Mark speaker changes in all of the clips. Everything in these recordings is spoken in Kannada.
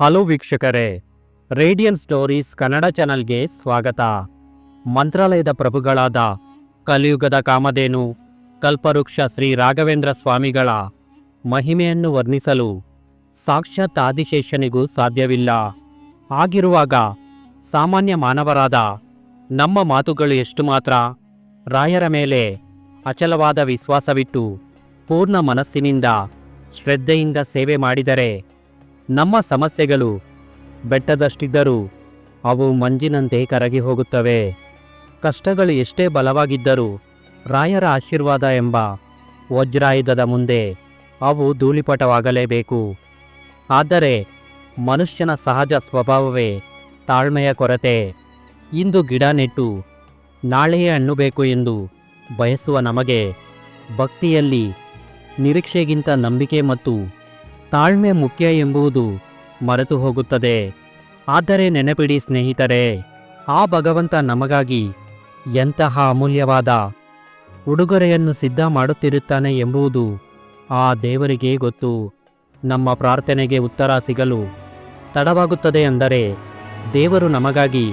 Speaker 1: ಹಲೋ ವೀಕ್ಷಕರೇ, ರೇಡಿಯನ್ ಸ್ಟೋರೀಸ್ ಕನ್ನಡ ಚಾನಲ್ಗೆ ಸ್ವಾಗತ. ಮಂತ್ರಾಲಯದ ಪ್ರಭುಗಳಾದ ಕಲಿಯುಗದ ಕಾಮಧೇನು, ಕಲ್ಪವೃಕ್ಷ ಶ್ರೀ ರಾಘವೇಂದ್ರ ಸ್ವಾಮಿಗಳ ಮಹಿಮೆಯನ್ನು ವರ್ಣಿಸಲು ಸಾಕ್ಷಾತ್ ಆದಿಶೇಷನಿಗೂ ಸಾಧ್ಯವಿಲ್ಲ. ಆಗಿರುವಾಗ ಸಾಮಾನ್ಯ ಮಾನವರಾದ ನಮ್ಮ ಮಾತುಗಳು ಎಷ್ಟು ಮಾತ್ರ ರಾಯರ ಮೇಲೆ ಅಚಲವಾದ ವಿಶ್ವಾಸವಿಟ್ಟು ಪೂರ್ಣ ಮನಸ್ಸಿನಿಂದ ಶ್ರದ್ಧೆಯಿಂದ ಸೇವೆ ಮಾಡಿದರೆ ನಮ್ಮ ಸಮಸ್ಯೆಗಳು ಬೆಟ್ಟದಷ್ಟಿದ್ದರೂ ಅವು ಮಂಜಿನಂತೆ ಕರಗಿ ಹೋಗುತ್ತವೆ. ಕಷ್ಟಗಳು ಎಷ್ಟೇ ಬಲವಾಗಿದ್ದರೂ ರಾಯರ ಆಶೀರ್ವಾದ ಎಂಬ ವಜ್ರಾಯುಧದ ಮುಂದೆ ಅವು ಧೂಳಿಪಟವಾಗಲೇಬೇಕು. ಆದರೆ ಮನುಷ್ಯನ ಸಹಜ ಸ್ವಭಾವವೇ ತಾಳ್ಮೆಯ ಕೊರತೆ. ಇಂದು ಗಿಡ ನೆಟ್ಟು ನಾಳೆಯೇ ಹಣ್ಣು ಬೇಕು ಎಂದು ಬಯಸುವ ನಮಗೆ ಭಕ್ತಿಯಲ್ಲಿ ನಿರೀಕ್ಷೆಗಿಂತ ನಂಬಿಕೆ ಮತ್ತು ತಾಳ್ಮೆ ಮುಖ್ಯ ಎಂಬುದು ಮರೆತು ಹೋಗುತ್ತದೆ. ಆದರೆ ನೆನಪಿಡಿ ಸ್ನೇಹಿತರೆ, ಆ ಭಗವಂತ ನಮಗಾಗಿ ಎಂತಹ ಅಮೂಲ್ಯವಾದ ಉಡುಗೊರೆಯನ್ನು ಸಿದ್ಧ ಮಾಡುತ್ತಿರುತ್ತಾನೆ ಎಂಬುದು ಆ ದೇವರಿಗೆ ಗೊತ್ತು. ನಮ್ಮ ಪ್ರಾರ್ಥನೆಗೆ ಉತ್ತರ ಸಿಗಲು ತಡವಾಗುತ್ತದೆ ಅಂದರೆ ದೇವರು ನಮಗಾಗಿ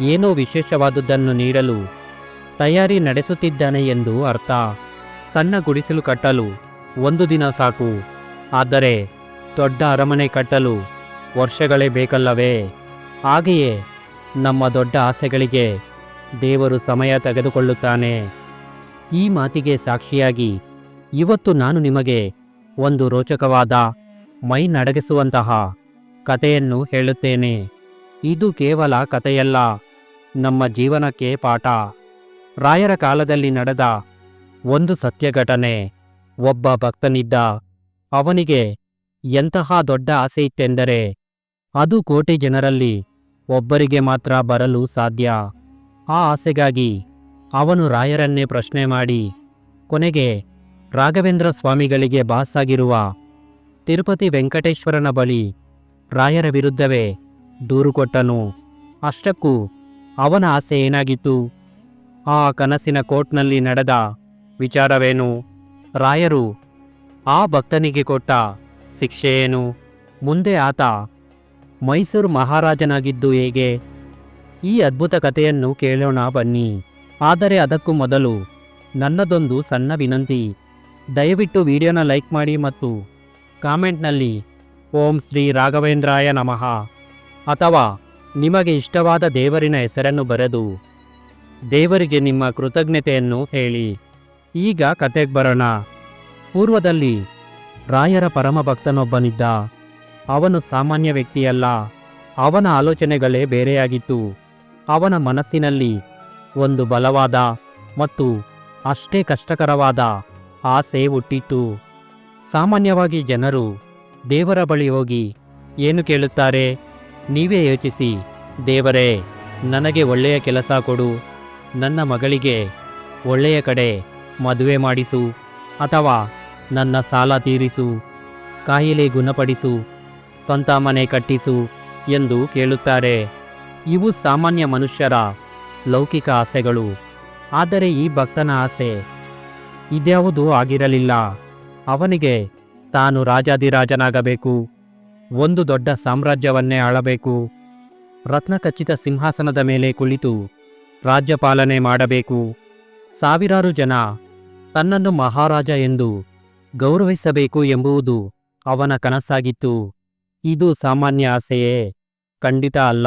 Speaker 1: ಏನೋ ವಿಶೇಷವಾದುದನ್ನು ನೀಡಲು ತಯಾರಿ ನಡೆಸುತ್ತಿದ್ದಾನೆ ಎಂದು ಅರ್ಥ. ಸಣ್ಣ ಗುಡಿಸಲು ಕಟ್ಟಲು ಒಂದು ದಿನ ಸಾಕು. ಆದರೆ ದೊಡ್ಡ ಅರಮನೆ ಕಟ್ಟಲು ವರ್ಷಗಳೇ ಬೇಕಲ್ಲವೇ? ಹಾಗೆಯೇ ನಮ್ಮ ದೊಡ್ಡ ಆಸೆಗಳಿಗೆ ದೇವರು ಸಮಯ ತೆಗೆದುಕೊಳ್ಳುತ್ತಾನೆ. ಈ ಮಾತಿಗೆ ಸಾಕ್ಷಿಯಾಗಿ ಇವತ್ತು ನಾನು ನಿಮಗೆ ಒಂದು ರೋಚಕವಾದ ಮೈ ನಡಗಿಸುವಂತಹ ಕಥೆಯನ್ನು ಹೇಳುತ್ತೇನೆ. ಇದು ಕೇವಲ ಕಥೆಯಲ್ಲ, ನಮ್ಮ ಜೀವನಕ್ಕೆ ಪಾಠ. ರಾಯರ ಕಾಲದಲ್ಲಿ ನಡೆದ ಒಂದು ಸತ್ಯ ಘಟನೆ ಒಬ್ಬ ಭಕ್ತನಿದ್ದ ಅವನಿಗೆ ಎಂತಹ ದೊಡ್ಡ ಆಸೆ ಇತ್ತೆಂದರೆ ಅದು ಕೋಟಿ ಜನರಲ್ಲಿ ಒಬ್ಬರಿಗೆ ಮಾತ್ರ ಬರಲು ಸಾಧ್ಯ. ಆ ಆಸೆಗಾಗಿ ಅವನು ರಾಯರನ್ನೇ ಪ್ರಶ್ನೆ ಮಾಡಿ, ಕೊನೆಗೆ ರಾಘವೇಂದ್ರ ಸ್ವಾಮಿಗಳಿಗೆ ಬಾಸಾಗಿರುವ ತಿರುಪತಿ ವೆಂಕಟೇಶ್ವರನ ಬಳಿ ರಾಯರ ವಿರುದ್ಧವೇ ದೂರು ಕೊಟ್ಟನು. ಅಷ್ಟಕ್ಕೂ ಅವನ ಆಸೆ ಏನಾಗಿತ್ತು? ಆ ಕನಸಿನ ಕೋರ್ಟ್ನಲ್ಲಿ ನಡೆದ ವಿಚಾರವೇನು? ರಾಯರು ಆ ಭಕ್ತನಿಗೆ ಕೊಟ್ಟ ಶಿಕ್ಷೆಯೇನು ಮುಂದೆ ಆತ, ಮೈಸೂರು ಮಹಾರಾಜನಾಗಿದ್ದು ಹೇಗೆ? ಈ ಅದ್ಭುತ ಕಥೆಯನ್ನು ಕೇಳೋಣ ಬನ್ನಿ. ಆದರೆ ಅದಕ್ಕೂ ಮೊದಲು ನನ್ನದೊಂದು ಸಣ್ಣ ವಿನಂತಿ. ದಯವಿಟ್ಟು ವಿಡಿಯೋನ ಲೈಕ್ ಮಾಡಿ ಮತ್ತು ಕಾಮೆಂಟ್ನಲ್ಲಿ, ಓಂ ಶ್ರೀ ರಾಘವೇಂದ್ರಾಯ ನಮಃ. ಅಥವಾ ನಿಮಗೆ ಇಷ್ಟವಾದ ದೇವರಿನ ಹೆಸರನ್ನು ಬರೆದು, ದೇವರಿಗೆ ನಿಮ್ಮ ಕೃತಜ್ಞತೆಯನ್ನು ಹೇಳಿ. ಈಗ ಕತೆಗೆ ಬರೋಣ. ಪೂರ್ವದಲ್ಲಿ ರಾಯರ ಪರಮ ಭಕ್ತನೊಬ್ಬನಿದ್ದ ಅವನು ಸಾಮಾನ್ಯ ವ್ಯಕ್ತಿಯಲ್ಲ. ಅವನ ಆಲೋಚನೆಗಳೇ ಬೇರೆಯಾಗಿತ್ತು. ಅವನ ಮನಸ್ಸಿನಲ್ಲಿ ಒಂದು ಬಲವಾದ ಮತ್ತು ಅಷ್ಟೇ ಕಷ್ಟಕರವಾದ ಆಸೆ ಹುಟ್ಟಿತ್ತು. ಸಾಮಾನ್ಯವಾಗಿ ಜನರು ದೇವರ ಬಳಿ ಹೋಗಿ ಏನು ಕೇಳುತ್ತಾರೆ? ನೀವೇ ಯೋಚಿಸಿ, ದೇವರೇ, ನನಗೆ ಒಳ್ಳೆಯ ಕೆಲಸ ಕೊಡು, ನನ್ನ ಮಗಳಿಗೆ ಒಳ್ಳೆಯ ಕಡೆ ಮದುವೆ ಮಾಡಿಸು ಅಥವಾ ನನ್ನ ಸಾಲ ತೀರಿಸು, ಕಾಯಿಲೆ ಗುಣಪಡಿಸು, ಸ್ವಂತ ಮನೆ ಕಟ್ಟಿಸು ಎಂದು ಕೇಳುತ್ತಾರೆ. ಇವು ಸಾಮಾನ್ಯ ಮನುಷ್ಯರ ಲೌಕಿಕ ಆಸೆಗಳು. ಆದರೆ ಈ ಭಕ್ತನ ಆಸೆ ಇದ್ಯಾವುದೂ ಆಗಿರಲಿಲ್ಲ. ಅವನಿಗೆ ತಾನು ರಾಜಾದಿರಾಜನಾಗಬೇಕು ಒಂದು ದೊಡ್ಡ ಸಾಮ್ರಾಜ್ಯವನ್ನೇ ಆಳಬೇಕು. ರತ್ನಖಚಿತ ಸಿಂಹಾಸನದ ಮೇಲೆ ಕುಳಿತು ರಾಜ್ಯಪಾಲನೆ ಮಾಡಬೇಕು. ಸಾವಿರಾರು ಜನ ತನ್ನನ್ನು ಮಹಾರಾಜ ಎಂದು ಗೌರವಿಸಬೇಕು ಎಂಬುವುದು ಅವನ ಕನಸಾಗಿತ್ತು. ಇದು ಸಾಮಾನ್ಯ ಆಸೆಯೇ? ಖಂಡಿತ ಅಲ್ಲ.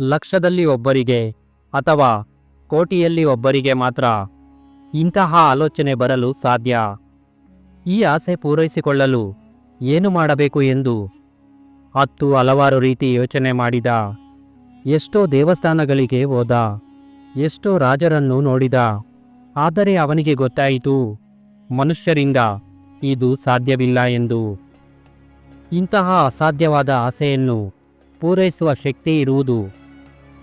Speaker 1: ಲಕ್ಷದಲ್ಲಿ ಒಬ್ಬರಿಗೆ ಅಥವಾ ಕೋಟಿಯಲ್ಲಿ ಒಬ್ಬರಿಗೆ ಮಾತ್ರ ಇಂತಹ ಆಲೋಚನೆ ಬರಲು ಸಾಧ್ಯ. ಈ ಆಸೆ ಪೂರೈಸಿಕೊಳ್ಳಲು ಏನು ಮಾಡಬೇಕು ಎಂದು ಹತ್ತು ಹಲವಾರು ರೀತಿ ಯೋಚನೆ ಮಾಡಿದ. ಎಷ್ಟೋ ದೇವಸ್ಥಾನಗಳಿಗೆ ಹೋದ. ಎಷ್ಟೋ ರಾಜರನ್ನು ನೋಡಿದ. ಆದರೆ ಅವನಿಗೆ ಗೊತ್ತಾಯಿತು. ಮನುಷ್ಯರಿಂದ ಇದು ಸಾಧ್ಯವಿಲ್ಲ ಎಂದು. ಇಂತಹ ಅಸಾಧ್ಯವಾದ ಆಸೆಯನ್ನು ಪೂರೈಸುವ ಶಕ್ತಿ ಇರುವುದು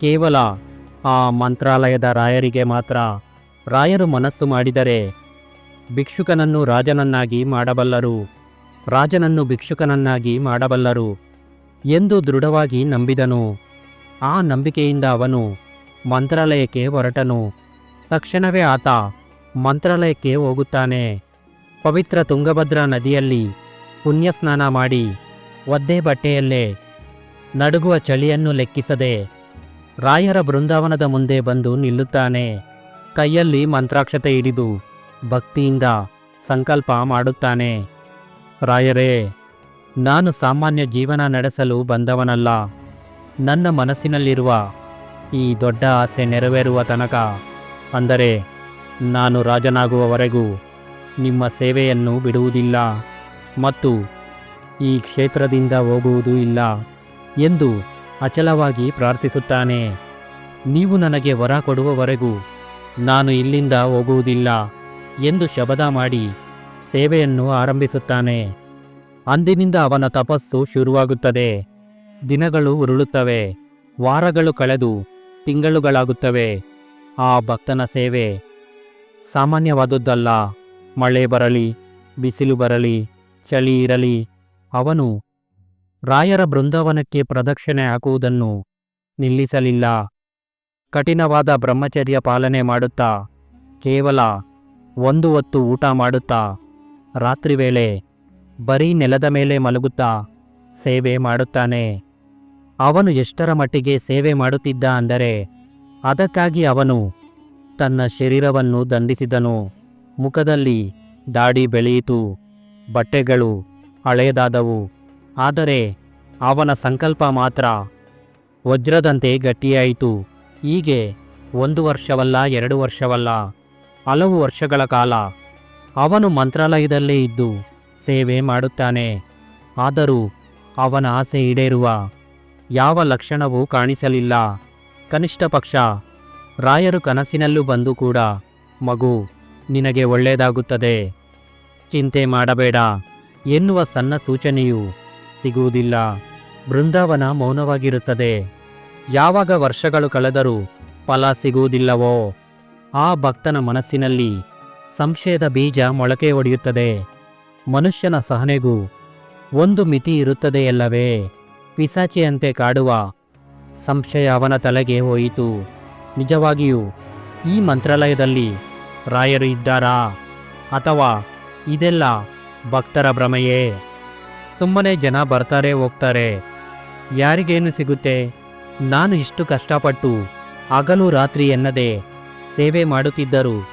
Speaker 1: ಕೇವಲ ಆ ಮಂತ್ರಾಲಯದ ರಾಯರಿಗೆ ಮಾತ್ರ. ರಾಯರು ಮನಸ್ಸು ಮಾಡಿದರೆ ಭಿಕ್ಷುಕನನ್ನು ರಾಜನನ್ನಾಗಿ ಮಾಡಬಲ್ಲರು, ರಾಜನನ್ನು ಭಿಕ್ಷುಕನನ್ನಾಗಿ ಮಾಡಬಲ್ಲರು ಎಂದು ದೃಢವಾಗಿ ನಂಬಿದನು. ಆ ನಂಬಿಕೆಯಿಂದ ಅವನು ಮಂತ್ರಾಲಯಕ್ಕೆ ಹೊರಟನು. ತಕ್ಷಣವೇ ಆತ ಮಂತ್ರಾಲಯಕ್ಕೆ ಹೋಗುತ್ತಾನೆ. ಪವಿತ್ರ ತುಂಗಭದ್ರಾ ನದಿಯಲ್ಲಿ ಪುಣ್ಯಸ್ನಾನ ಮಾಡಿ ಒದ್ದೆ ಬಟ್ಟೆಯಲ್ಲೇ ನಡುಗುವ ಚಳಿಯನ್ನು ಲೆಕ್ಕಿಸದೆ ರಾಯರ ಬೃಂದಾವನದ ಮುಂದೆ ಬಂದು ನಿಲ್ಲುತ್ತಾನೆ. ಕೈಯಲ್ಲಿ ಮಂತ್ರಾಕ್ಷತೆ ಹಿಡಿದು ಭಕ್ತಿಯಿಂದ ಸಂಕಲ್ಪ ಮಾಡುತ್ತಾನೆ. ರಾಯರೇ, ನಾನು ಸಾಮಾನ್ಯ ಜೀವನ ನಡೆಸಲು ಬಂದವನಲ್ಲ. ನನ್ನ ಮನಸ್ಸಿನಲ್ಲಿರುವ ಈ ದೊಡ್ಡ ಆಸೆ ನೆರವೇರುವ ತನಕ, ಅಂದರೆ ನಾನು ರಾಜನಾಗುವವರೆಗೂ ನಿಮ್ಮ ಸೇವೆಯನ್ನು ಬಿಡುವುದಿಲ್ಲ ಮತ್ತು ಈ ಕ್ಷೇತ್ರದಿಂದ ಹೋಗುವುದೂ ಇಲ್ಲ ಎಂದು ಅಚಲವಾಗಿ ಪ್ರಾರ್ಥಿಸುತ್ತಾನೆ. ನೀವು ನನಗೆ ವರ ಕೊಡುವವರೆಗೂ ನಾನು ಇಲ್ಲಿಂದ ಹೋಗುವುದಿಲ್ಲ ಎಂದು ಶಬದ ಮಾಡಿ ಸೇವೆಯನ್ನು ಆರಂಭಿಸುತ್ತಾನೆ. ಅಂದಿನಿಂದ ಅವನ ತಪಸ್ಸು ಶುರುವಾಗುತ್ತದೆ. ದಿನಗಳು ಉರುಳುತ್ತವೆ. ವಾರಗಳು ಕಳೆದು ತಿಂಗಳುಗಳಾಗುತ್ತವೆ. ಆ ಭಕ್ತನ ಸೇವೆ ಸಾಮಾನ್ಯವಾದುದಲ್ಲ ಮಳೆ ಬರಲಿ, ಬಿಸಿಲು ಬರಲಿ, ಚಳಿ ಇರಲಿ, ಅವನು ರಾಯರ ಬೃಂದಾವನಕ್ಕೆ ಪ್ರದಕ್ಷಿಣೆ ಹಾಕುವುದನ್ನು ನಿಲ್ಲಿಸಲಿಲ್ಲ. ಕಠಿಣವಾದ ಬ್ರಹ್ಮಚರ್ಯ ಪಾಲನೆ ಮಾಡುತ್ತಾ, ಕೇವಲ ಒಂದು ಹೊತ್ತು ಊಟ ಮಾಡುತ್ತಾ, ರಾತ್ರಿ ವೇಳೆ ಬರೀ ನೆಲದ ಮೇಲೆ ಮಲಗುತ್ತಾ ಸೇವೆ ಮಾಡುತ್ತಾನೆ. ಅವನು ಎಷ್ಟರ ಮಟ್ಟಿಗೆ ಸೇವೆ ಮಾಡುತ್ತಿದ್ದ ಅಂದರೆ ಅದಕ್ಕಾಗಿ ಅವನು ತನ್ನ ಶರೀರವನ್ನು ದಂಡಿಸಿದನು. ಮುಖದಲ್ಲಿ ದಾಡಿ ಬೆಳೆಯಿತು. ಬಟ್ಟೆಗಳು ಹಳೆಯದಾದವು. ಆದರೆ ಅವನ ಸಂಕಲ್ಪ ಮಾತ್ರ ವಜ್ರದಂತೆ ಗಟ್ಟಿಯಾಯಿತು. ಹೀಗೆ ಒಂದು ವರ್ಷವಲ್ಲ, ಎರಡು ವರ್ಷವಲ್ಲ, ಹಲವು ವರ್ಷಗಳ ಕಾಲ ಅವನು ಮಂತ್ರಾಲಯದಲ್ಲೇ ಇದ್ದು ಸೇವೆ ಮಾಡುತ್ತಾನೆ. ಆದರೂ ಅವನ ಆಸೆ ಈಡೇರುವ ಯಾವ ಲಕ್ಷಣವೂ ಕಾಣಿಸಲಿಲ್ಲ. ಕನಿಷ್ಠ ಪಕ್ಷ ರಾಯರು ಕನಸಿನಲ್ಲೂ ಬಂದು ಕೂಡ, ಮಗು, ನಿನಗೆ ಒಳ್ಳೆಯದಾಗುತ್ತದೆ ಚಿಂತೆ ಮಾಡಬೇಡ. ಎನ್ನುವ ಸಣ್ಣ ಸೂಚನೆಯು ಸಿಗುವುದಿಲ್ಲ. ಬೃಂದಾವನ ಮೌನವಾಗಿರುತ್ತದೆ. ಯಾವಾಗ ವರ್ಷಗಳು ಕಳೆದರೂ ಫಲ ಸಿಗುವುದಿಲ್ಲವೋ, ಆ ಭಕ್ತನ ಮನಸ್ಸಿನಲ್ಲಿ ಸಂಶಯದ ಬೀಜ ಮೊಳಕೆ ಒಡೆಯುತ್ತದೆ. ಮನುಷ್ಯನ ಸಹನೆಗೂ ಒಂದು ಮಿತಿ ಇರುತ್ತದೆಯಲ್ಲವೇ ಪಿಸಾಚಿಯಂತೆ ಕಾಡುವ ಸಂಶಯ ಅವನ ತಲೆಗೆ ಹೋಯಿತು. ನಿಜವಾಗಿಯೂ ಈ ಮಂತ್ರಾಲಯದಲ್ಲಿ ರಾಯರು ಇದ್ದಾರಾ ಅಥವಾ ಇದೆಲ್ಲ ಭಕ್ತರ ಭ್ರಮೆಯೇ? ಸುಮ್ಮನೆ ಜನ ಬರ್ತಾರೆ ಹೋಗ್ತಾರೆ. ಯಾರಿಗೇನು ಸಿಗುತ್ತೆ? ನಾನು ಇಷ್ಟು ಕಷ್ಟಪಟ್ಟು ಹಗಲು ರಾತ್ರಿ ಎನ್ನದೆ ಸೇವೆ ಮಾಡುತ್ತಿದ್ದರು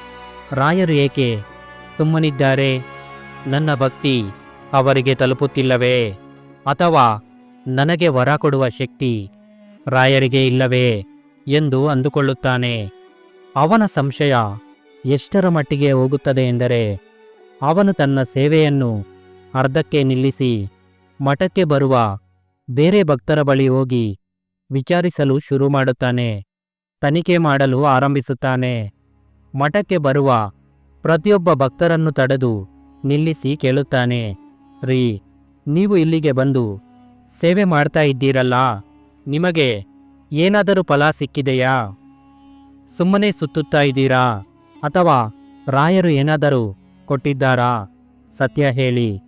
Speaker 1: ರಾಯರು ಏಕೆ ಸುಮ್ಮನಿದ್ದಾರೆ? ನನ್ನ ಭಕ್ತಿ ಅವರಿಗೆ ತಲುಪುತ್ತಿಲ್ಲವೇ? ಅಥವಾ ನನಗೆ ವರ ಕೊಡುವ ಶಕ್ತಿ ರಾಯರಿಗೆ ಇಲ್ಲವೇ? ಎಂದು ಅಂದುಕೊಳ್ಳುತ್ತಾನೆ. ಅವನ ಸಂಶಯ ಎಷ್ಟರ ಮಟ್ಟಿಗೆ ಹೋಗುತ್ತದೆ ಎಂದರೆ, ಅವನು ತನ್ನ ಸೇವೆಯನ್ನು ಅರ್ಧಕ್ಕೆ ನಿಲ್ಲಿಸಿ ಮಠಕ್ಕೆ ಬರುವ ಬೇರೆ ಭಕ್ತರ ಬಳಿ ಹೋಗಿ ವಿಚಾರಿಸಲು ಶುರು ಮಾಡುತ್ತಾನೆ. ತನಿಖೆ ಮಾಡಲು ಆರಂಭಿಸುತ್ತಾನೆ. ಮಠಕ್ಕೆ ಬರುವ ಪ್ರತಿಯೊಬ್ಬ ಭಕ್ತರನ್ನು ತಡೆದು ನಿಲ್ಲಿಸಿ ಕೇಳುತ್ತಾನೆ. ರೀ, ನೀವು ಇಲ್ಲಿಗೆ ಬಂದು ಸೇವೆ ಮಾಡ್ತಾ ಇದ್ದೀರಲ್ಲ. ನಿಮಗೆ ಏನಾದರೂ ಫಲ ಸಿಕ್ಕಿದೆಯಾ? ಸುಮ್ಮನೆ ಸುತ್ತುತ್ತಾ ಇದ್ದೀರಾ? ಅಥವಾ ರಾಯರು ಏನಾದರೂ ಕೊಟ್ಟಿದ್ದಾರಾ? ಸತ್ಯ ಹೇಳಿ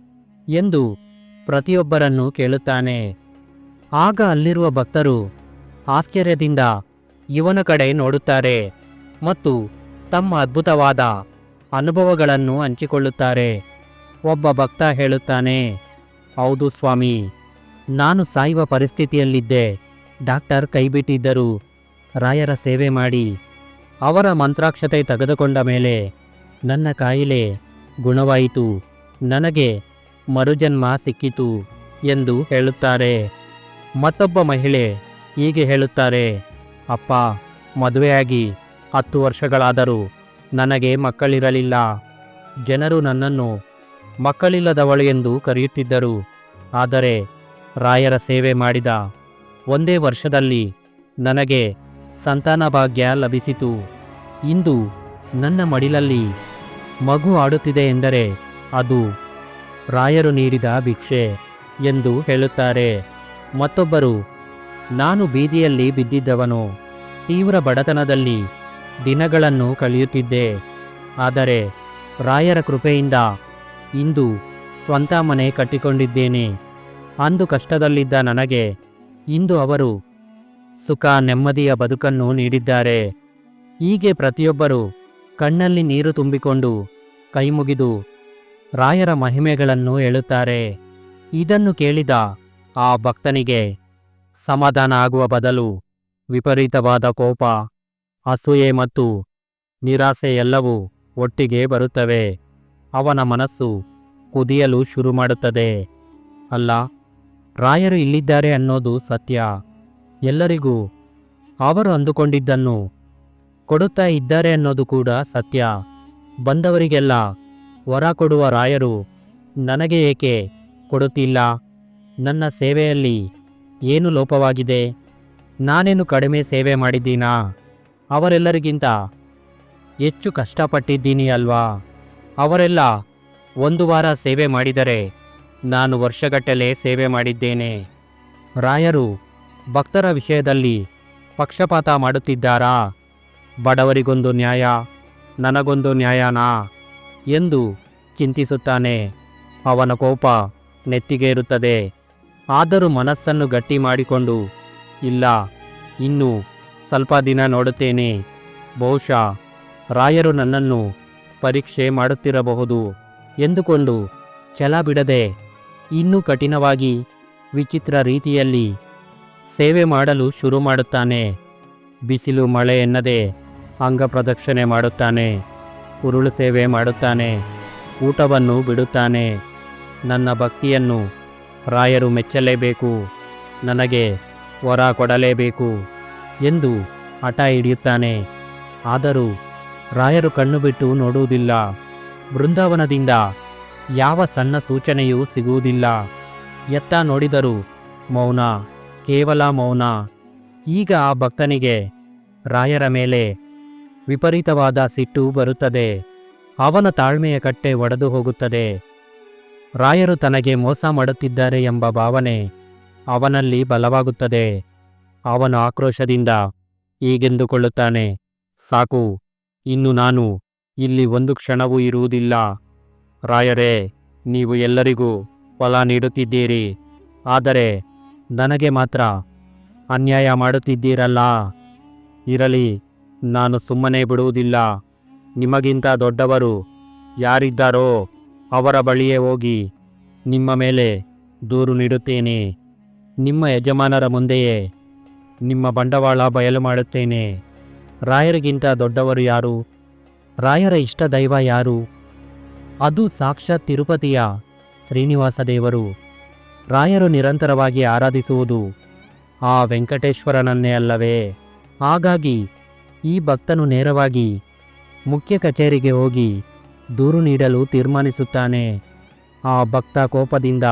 Speaker 1: ಎಂದು ಪ್ರತಿಯೊಬ್ಬರನ್ನು ಕೇಳುತ್ತಾನೆ. ಆಗ ಅಲ್ಲಿರುವ ಭಕ್ತರು ಆಶ್ಚರ್ಯದಿಂದ ಇವನ ಕಡೆ ನೋಡುತ್ತಾರೆ ಮತ್ತು ತಮ್ಮ ಅದ್ಭುತವಾದ ಅನುಭವಗಳನ್ನು ಹಂಚಿಕೊಳ್ಳುತ್ತಾರೆ. ಒಬ್ಬ ಭಕ್ತ ಹೇಳುತ್ತಾನೆ, ಹೌದು ಸ್ವಾಮಿ, ನಾನು ಸಾಯುವ ಪರಿಸ್ಥಿತಿಯಲ್ಲಿದ್ದೆ. ಡಾಕ್ಟರ್ ಕೈಬಿಟ್ಟಿದ್ದರು. ರಾಯರ ಸೇವೆ ಮಾಡಿ ಅವರ ಮಂತ್ರಾಕ್ಷತೆ ತೆಗೆದುಕೊಂಡ ಮೇಲೆ ನನ್ನ ಕಾಯಿಲೆ ಗುಣವಾಯಿತು. ನನಗೆ ಮರುಜನ್ಮ ಸಿಕ್ಕಿತು ಎಂದು ಹೇಳುತ್ತಾರೆ. ಮತ್ತೊಬ್ಬ ಮಹಿಳೆ ಹೀಗೆ ಹೇಳುತ್ತಾರೆ, ಅಪ್ಪ, ಮದುವೆಯಾಗಿ ಹತ್ತು ವರ್ಷಗಳಾದರೂ ನನಗೆ ಮಕ್ಕಳಿರಲಿಲ್ಲ. ಜನರು ನನ್ನನ್ನು ಮಕ್ಕಳಿಲ್ಲದವಳು ಎಂದು ಕರೆಯುತ್ತಿದ್ದರು. ಆದರೆ ರಾಯರ ಸೇವೆ ಮಾಡಿದ ಒಂದೇ ವರ್ಷದಲ್ಲಿ ನನಗೆ ಸಂತಾನ ಭಾಗ್ಯ ಲಭಿಸಿತು. ಇಂದು ನನ್ನ ಮಡಿಲಲ್ಲಿ ಮಗು ಆಡುತ್ತಿದೆ ಎಂದರೆ ಅದು ರಾಯರು ನೀಡಿದ ಭಿಕ್ಷೆ ಎಂದು ಹೇಳುತ್ತಾರೆ. ಮತ್ತೊಬ್ಬರು, ನಾನು ಬೀದಿಯಲ್ಲಿ ಬಿದ್ದಿದ್ದವನು, ತೀವ್ರ ಬಡತನದಲ್ಲಿ ದಿನಗಳನ್ನು ಕಳೆಯುತ್ತಿದ್ದೆ. ಆದರೆ ರಾಯರ ಕೃಪೆಯಿಂದ ಇಂದು ಸ್ವಂತ ಮನೆ ಕಟ್ಟಿಕೊಂಡಿದ್ದೇನೆ. ಅಂದು ಕಷ್ಟದಲ್ಲಿದ್ದ ನನಗೆ ಇಂದು ಅವರು ಸುಖ, ನೆಮ್ಮದಿಯ ಬದುಕನ್ನು ನೀಡಿದ್ದಾರೆ. ಹೀಗೆ ಪ್ರತಿಯೊಬ್ಬರು ಕಣ್ಣಲ್ಲಿ ನೀರು ತುಂಬಿಕೊಂಡು ಕೈಮುಗಿದು ರಾಯರ ಮಹಿಮೆಗಳನ್ನು ಹೇಳುತ್ತಾರೆ. ಇದನ್ನು ಕೇಳಿದ ಆ ಭಕ್ತನಿಗೆ ಸಮಾಧಾನ ಆಗುವ ಬದಲು ವಿಪರೀತವಾದ ಕೋಪ, ಅಸೂಯೆ ಮತ್ತು ನಿರಾಸೆ ಎಲ್ಲವೂ ಒಟ್ಟಿಗೆ ಬರುತ್ತವೆ. ಅವನ ಮನಸ್ಸು ಕುದಿಯಲು ಶುರು ಮಾಡುತ್ತದೆ ಅಲ್ಲ ರಾಯರು ಇಲ್ಲಿದ್ದಾರೆ ಅನ್ನೋದು ಸತ್ಯ. ಎಲ್ಲರಿಗೂ ಅವರು ಅಂದುಕೊಂಡಿದ್ದನ್ನು ಕೊಡುತ್ತಾ ಇದ್ದಾರೆ ಅನ್ನೋದು ಕೂಡ ಸತ್ಯ. ಬಂದವರಿಗೆಲ್ಲ ವರ ಕೊಡುವ ರಾಯರು ನನಗೆ ಏಕೆ ಕೊಡುತ್ತಿಲ್ಲ? ನನ್ನ ಸೇವೆಯಲ್ಲಿ ಏನು ಲೋಪವಾಗಿದೆ? ನಾನೇನು ಕಡಿಮೆ ಸೇವೆ ಮಾಡಿದ್ದೀನಾ? ಅವರೆಲ್ಲರಿಗಿಂತ ಹೆಚ್ಚು ಕಷ್ಟಪಟ್ಟಿದ್ದೀನಿ ಅಲ್ವಾ? ಅವರೆಲ್ಲ ಒಂದು ವಾರ ಸೇವೆ ಮಾಡಿದರೆ ನಾನು ವರ್ಷಗಟ್ಟಲೆ ಸೇವೆ ಮಾಡಿದ್ದೇನೆ. ರಾಯರು ಭಕ್ತರ ವಿಷಯದಲ್ಲಿ ಪಕ್ಷಪಾತ ಮಾಡುತ್ತಿದ್ದಾರಾ? ಬಡವರಿಗೊಂದು ನ್ಯಾಯ, ನನಗೊಂದು ನ್ಯಾಯನಾ? ಎಂದು ಚಿಂತಿಸುತ್ತಾನೆ. ಅವನ ಕೋಪ ನೆತ್ತಿಗೇರುತ್ತದೆ. ಆದರೂ ಮನಸ್ಸನ್ನು ಗಟ್ಟಿ ಮಾಡಿಕೊಂಡು, ಇಲ್ಲ, ಇನ್ನು ಸ್ವಲ್ಪ ದಿನ ನೋಡುತ್ತೇನೆ. ಬಹುಶಃ ರಾಯರು ನನ್ನನ್ನು ಪರೀಕ್ಷೆ ಮಾಡುತ್ತಿರಬಹುದು ಎಂದುಕೊಂಡು ಛಲ ಬಿಡದೆ ಇನ್ನೂ ಕಠಿಣವಾಗಿ ವಿಚಿತ್ರ ರೀತಿಯಲ್ಲಿ ಸೇವೆ ಮಾಡಲು ಶುರು ಮಾಡುತ್ತಾನೆ. ಬಿಸಿಲು ಮಳೆ ಎನ್ನದೆ ಅಂಗ ಪ್ರದಕ್ಷಿಣೆ ಮಾಡುತ್ತಾನೆ. ಉರುಳು ಸೇವೆ ಮಾಡುತ್ತಾನೆ. ಊಟವನ್ನು ಬಿಡುತ್ತಾನೆ. ನನ್ನ ಭಕ್ತಿಯನ್ನು ರಾಯರು ಮೆಚ್ಚಲೇಬೇಕು. ನನಗೆ ವರ ಕೊಡಲೇಬೇಕು ಎಂದು ಹಠ ಹಿಡಿಯುತ್ತಾನೆ. ಆದರೂ ರಾಯರು ಕಣ್ಣು ಬಿಟ್ಟು ನೋಡುವುದಿಲ್ಲ. ಬೃಂದಾವನದಿಂದ ಯಾವ ಸಣ್ಣ ಸೂಚನೆಯೂ ಸಿಗುವುದಿಲ್ಲ. ಎತ್ತ ನೋಡಿದರೂ, ಮೌನ, ಕೇವಲ ಮೌನ. ಈಗ ಆ ಭಕ್ತನಿಗೆ ರಾಯರ ಮೇಲೆ ವಿಪರೀತವಾದ ಸಿಟ್ಟು ಬರುತ್ತದೆ. ಅವನ ತಾಳ್ಮೆಯ ಕಟ್ಟೆ ಒಡೆದು ಹೋಗುತ್ತದೆ. ರಾಯರು ತನಗೆ ಮೋಸ ಮಾಡುತ್ತಿದ್ದಾರೆ ಎಂಬ ಭಾವನೆ ಅವನಲ್ಲಿ ಬಲವಾಗುತ್ತದೆ. ಅವನು ಆಕ್ರೋಶದಿಂದ ಹೀಗೆಂದುಕೊಳ್ಳುತ್ತಾನೆ, ಸಾಕು, ಇನ್ನು ನಾನು ಇಲ್ಲಿ ಒಂದು ಕ್ಷಣವೂ ಇರುವುದಿಲ್ಲ. ರಾಯರೇ, ನೀವು ಎಲ್ಲರಿಗೂ ಫಲ ನೀಡುತ್ತಿದ್ದೀರಿ. ಆದರೆ ನನಗೆ ಮಾತ್ರ ಅನ್ಯಾಯ ಮಾಡುತ್ತಿದ್ದೀರಲ್ಲ. ಇರಲಿ, ನಾನು ಸುಮ್ಮನೆ ಬಿಡುವುದಿಲ್ಲ. ನಿಮಗಿಂತ ದೊಡ್ಡವರು ಯಾರಿದ್ದಾರೋ ಅವರ ಬಳಿಯೇ ಹೋಗಿ ನಿಮ್ಮ ಮೇಲೆ ದೂರು ನೀಡುತ್ತೇನೆ. ನಿಮ್ಮ ಯಜಮಾನರ ಮುಂದೆಯೇ ನಿಮ್ಮ ಬಂಡವಾಳ ಬಯಲು ಮಾಡುತ್ತೇನೆ. ರಾಯರಿಗಿಂತ ದೊಡ್ಡವರು ಯಾರು? ರಾಯರ ಇಷ್ಟ ದೈವ ಯಾರು? ಅದು ಸಾಕ್ಷಾತ್ ತಿರುಪತಿಯ ಶ್ರೀನಿವಾಸ ದೇವರು ರಾಯರು ನಿರಂತರವಾಗಿ ಆರಾಧಿಸುವುದು ಆ ವೆಂಕಟೇಶ್ವರನನ್ನೇ ಅಲ್ಲವೇ? ಹಾಗಾಗಿ ಈ ಭಕ್ತನು ನೇರವಾಗಿ ಮುಖ್ಯ ಕಚೇರಿಗೆ ಹೋಗಿ ದೂರು ನೀಡಲು ತೀರ್ಮಾನಿಸುತ್ತಾನೆ. ಆ ಭಕ್ತ ಕೋಪದಿಂದ